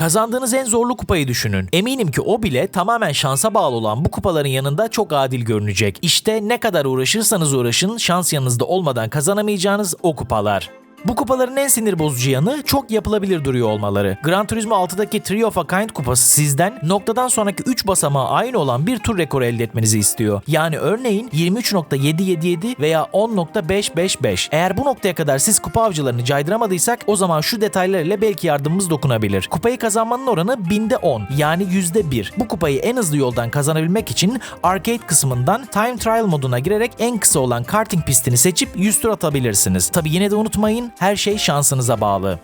Kazandığınız en zorlu kupayı düşünün. Eminim ki o bile tamamen şansa bağlı olan bu kupaların yanında çok adil görünecek. İşte ne kadar uğraşırsanız uğraşın şans yanınızda olmadan kazanamayacağınız o kupalar. Bu kupaların en sinir bozucu yanı çok yapılabilir duruyor olmaları. Gran Turismo 6'daki Three of a Kind kupası sizden noktadan sonraki 3 basamağı aynı olan bir tur rekoru elde etmenizi istiyor. Yani örneğin 23.777 veya 10.555. Eğer bu noktaya kadar siz kupa avcılarını caydıramadıysak o zaman şu detaylar ile belki yardımımız dokunabilir. Kupayı kazanmanın oranı binde 10 yani %1. Bu kupayı en hızlı yoldan kazanabilmek için arcade kısmından time trial moduna girerek en kısa olan karting pistini seçip 100 tur atabilirsiniz. Tabi yine de unutmayın her şey şansınıza bağlı.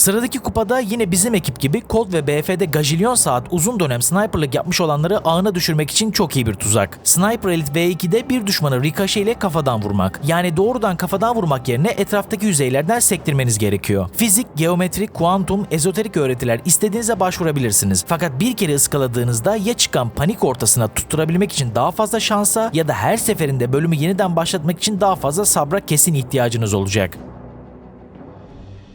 Sıradaki kupada yine bizim ekip gibi Colt ve BF'de gajilyon saat uzun dönem sniperlık yapmış olanları ağına düşürmek için çok iyi bir tuzak. Sniper Elite V2'de bir düşmanı ricochet ile kafadan vurmak. Yani doğrudan kafadan vurmak yerine etraftaki yüzeylerden sektirmeniz gerekiyor. Fizik, geometri, kuantum, ezoterik öğretiler istediğinize başvurabilirsiniz. Fakat bir kere ıskaladığınızda ya çıkan panik ortasına tutturabilmek için daha fazla şansa ya da her seferinde bölümü yeniden başlatmak için daha fazla sabra kesin ihtiyacınız olacak.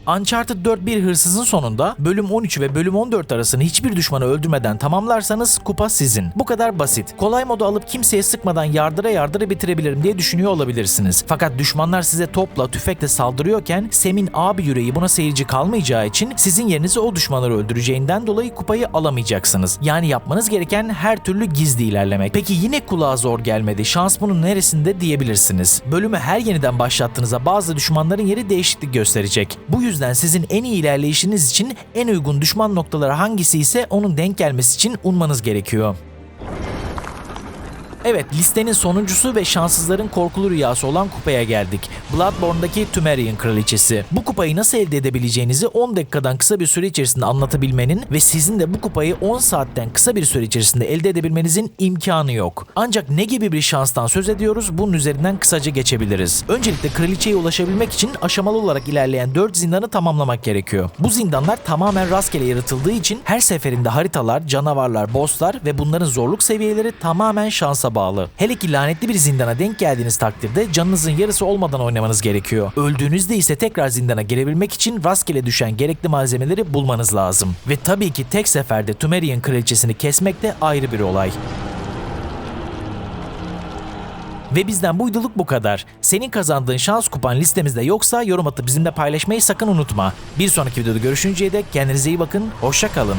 Uncharted 4 bir hırsızın sonunda bölüm 13 ve bölüm 14 arasını hiçbir düşmanı öldürmeden tamamlarsanız kupa sizin. Bu kadar basit. Kolay modu alıp kimseye sıkmadan yardıra yardıra bitirebilirim diye düşünüyor olabilirsiniz. Fakat düşmanlar size topla, tüfekle saldırıyorken Sem'in abi yüreği buna seyirci kalmayacağı için sizin yerinize o düşmanları öldüreceğinden dolayı kupayı alamayacaksınız. Yani yapmanız gereken her türlü gizli ilerlemek. Peki yine kulağa zor gelmedi. Şans bunun neresinde diyebilirsiniz. Bölümü her yeniden başlattığınızda bazı düşmanların yeri değişiklik gösterecek. Bu yüzden sizin en iyi ilerleyişiniz için en uygun düşman noktaları hangisi ise onun denk gelmesi için ummanız gerekiyor. Evet listenin sonuncusu ve şanssızların korkulu rüyası olan kupaya geldik. Bloodborne'daki Tümerian Kraliçesi. Bu kupayı nasıl elde edebileceğinizi 10 dakikadan kısa bir süre içerisinde anlatabilmenin ve sizin de bu kupayı 10 saatten kısa bir süre içerisinde elde edebilmenizin imkanı yok. Ancak ne gibi bir şanstan söz ediyoruz bunun üzerinden kısaca geçebiliriz. Öncelikle kraliçeye ulaşabilmek için aşamalı olarak ilerleyen 4 zindanı tamamlamak gerekiyor. Bu zindanlar tamamen rastgele yaratıldığı için her seferinde haritalar, canavarlar, bosslar ve bunların zorluk seviyeleri tamamen şansa bağlı. Hele ki lanetli bir zindana denk geldiğiniz takdirde canınızın yarısı olmadan oynamanız gerekiyor. Öldüğünüzde ise tekrar zindana girebilmek için rastgele düşen gerekli malzemeleri bulmanız lazım. Ve tabii ki tek seferde Tümerian kraliçesini kesmek de ayrı bir olay. Ve bizden bu uyduluk bu kadar. Senin kazandığın şans kupan listemizde yoksa yorum atıp bizimle paylaşmayı sakın unutma. Bir sonraki videoda görüşünceye dek kendinize iyi bakın, hoşça kalın.